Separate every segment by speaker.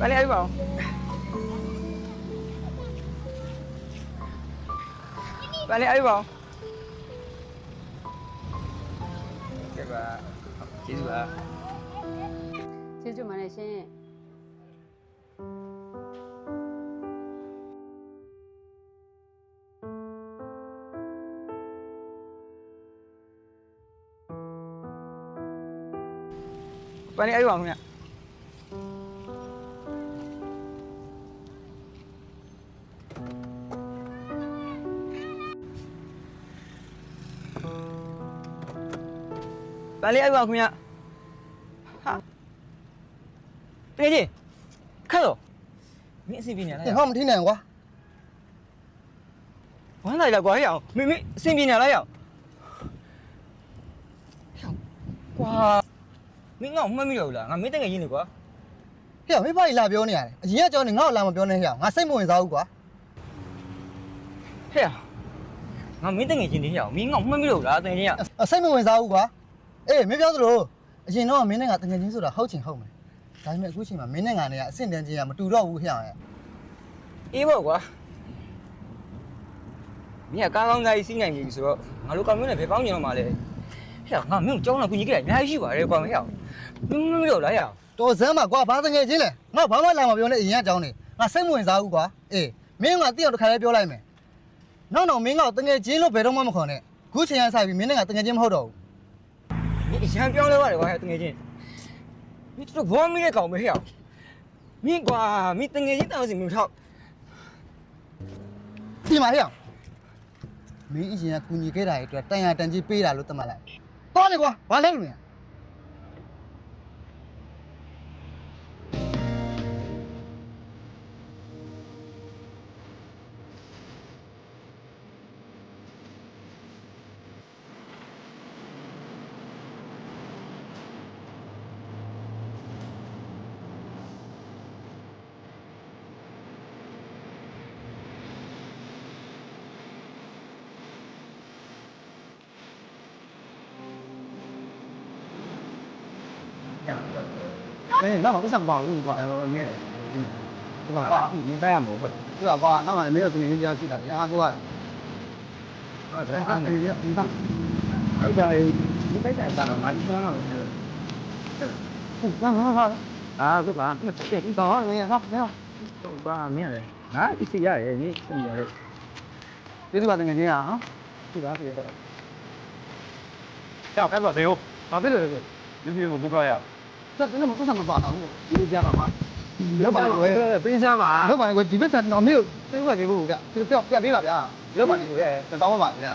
Speaker 1: Balik hari bau. Balik hari bau. Okey, ba.
Speaker 2: Okey, mana sih? Balik ayuh aku. ဗ
Speaker 1: န်လေးအိုက်ပါခင်ဗျဟာတကယ်ကြီးခက်တော့မင်းအစီအပြေနေလား
Speaker 3: ဟောမထိနိုင်ကွာ
Speaker 1: ဝမ်းလိုက်လာကွာဟဲ့အောင်မင်းမင်းအစီအပြေနေလားဟဲ့အောင်ဟဲ့အောင်ကွာမင်းငါ့ကိုမှတ်မိတော့ဘူးလားငါမင်းတကယ်ကြီးနေကွာ
Speaker 3: ဟဲ့အောင်မင်းဘာကြီးလာပြောနေရလဲအရင်ကကြောင်းနေငါ့ကိုလာမပြောနဲ့ဟဲ့အောင်ငါစိတ်မဝင်စားဘူးကွာ
Speaker 1: ဟဲ့အောင်ငါမင်းတငယ်ချင်းနေရအောင်မင်းငေါမှတ်မိလို့လားတငယ်ချင်း
Speaker 3: ကစိတ်မဝင်စားဘူးကွာ အေးမင်းပြောသလိုအရင်တော့မင်းနဲ့ငါတကယ်ချင်းဆိုတာဟုတ်ချင်ဟုတ်မယ်ဒါပေမဲ့အခုချိန်မှာမင်းနဲ့ငါနဲ့ကအဆင့်တန်းချင်းကမတူတော့ဘူးဟဲ့ရဲ့
Speaker 1: အေးပေါ့ကွာမင်းကကားကောင်းသားကြီးစီးနိုင်ပြီဆိုတော့ငါတို့ကောင်မျိုးနဲ့ဘယ်ပေါင်းကျင်တော့မှလဲဟဲ့အောင်ငါမင်းကိုကြောင်းလာကူညီခဲ့တာအများကြီးရှိပါတယ်ကွာဟဲ့အောင်မင်းမမိတော့လားဟဲ့အောင်
Speaker 3: တော်စမ်းပါကွာဘာတကယ်ချင်းလဲငါဘာမှလာမပြောနဲ့အရင်ကကြောနေငါစိတ်မဝင်စားဘူးကွာအေးမင်းကတိအောင်တစ်ခါလေးပြောလိုက်မယ်နောက်တော့မင်းကတကယ်ချင်းလို့ဘယ်တော့မှမခေါ်နဲ့ခုချိန်ကဆိုင်ပြီးမင်းနဲ့ငါတကယ်ချင်းမဟုတ်တော့ဘူး
Speaker 1: မင်းအရန်ပြောင်းလဲပါတယ်ကွာဟဲ့တကယ်ချင်းမင်းတို့ဘောမီးတဲ့ကောင်ပဲဟဲ့အောင်မင်းကွာမင်းတကယ်ချင်းတောင်းစီမင်းထောက်
Speaker 3: ဒီမှာဟဲ့မင်းအရင်ကကူညီခဲ့တာရဲ့အတွက်တန်ရတန်ကြီးပေးတာလို့သတ်မှတ်လိုက်တော်လေကွာဘာလဲလို့လဲ
Speaker 4: 네, 나 항상 방금 봐요. 이게 그거 이 사람 뭐 그거 봐. 나 내가 그 얘기야 진짜. 야, 그거. 아, 네. 아, 네. 이봐. 이봐. 이거 다 사람 많이 하나. 아, 그 봐. 이거 그냥 삽 내가. 봐, 미안해. 나 이제 야, 얘니 좀 열어. 이리 받은 게 아니야. 이거 앞에. 야, 빨리 와. 내요. 아, 그래, 그래. 여기 뭐 누가야? သက်သက်မပတ်သက်မပါတော့ဘူးဒီကြတာပါလောက်ပါကွယ်ပင်းစားပါလောက်ပါကွယ်ဒီဘက်ကတော့မေကိုသိမှပြေဖို့ကသူပြောပြပေးပါဗျာလောက်ပါဒီကိုရဲ့တောင်းပါပါဗျာ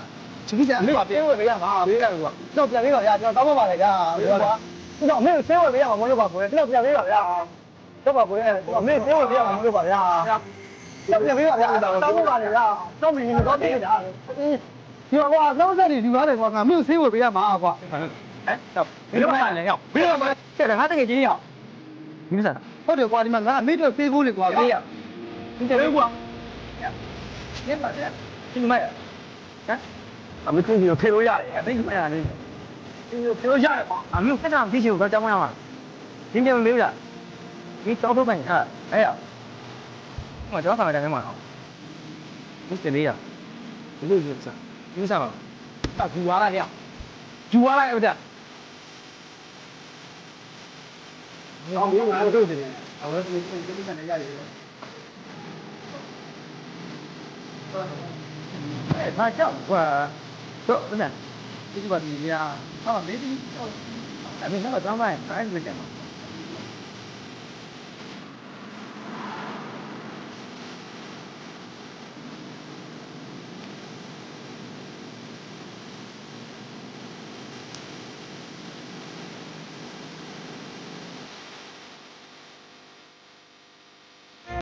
Speaker 4: ချစ်ကြမေပါပြေဖို့ပေးရမှာပေးရကွာတော့ပြန်ပေးပါဗျာကျွန်တော်တောင်းပါပါလေဗျာဟုတ်ပါကျွန်တော်မေကိုသိမှပေးရမှာမဟုတ်လို့ပါကွယ်ကျွန်တော်ပြန်ပေးပါဗျာတော့ပါကွယ်ကျွန်တော်မေသိမှပေးရမှာမဟုတ်လို့ပါဗျာပြန်ပေးပါဗျာတောင်းပါပါလေဗျာတော့မင်းကတော့ပြေးတာအေးဒီကွာလုံးဆက်နေဒီကားတယ်ကွာ
Speaker 3: ငါမေကိုသိမှပေးရမှာကွာ
Speaker 4: ဟုတ်တယ်ကွာဒီမှာငါအမေတို့ပေးဖို့လေကွာပေးရဒီတယ်ကွာညပါတဲ့ဒီမိုက်ဟမ်အမေချင်းကြီးကိုဖေလို့ရတယ်အမေကမရတယ်ဒီကိုဖေလို့ရတယ်ကွာအမေကစက်တာသိချင်ကိုကြောင်းမရမှာဒီပြန်မမေးဘူးလားဒီတောက်ထုတ်ပိုင်ဟာအဲ့ရဟိုတော့ဆောင်တယ်မှာဒီစနေရဒီလိုမျိုးစားဒီစားပါအကူဝါလာရကျူဝါလာ ။အောင်ဘူးအောင်တို့စီတယ်။အော်ဒီကိစ္စနဲ့ရရည်။အဲဘာကြောက်ကွာ။တို့ဦးနာဒီဘာဒီညာ။ဟာမေးဒီ။အမေကတော့တောင်းပါရင် private တက်မှာ။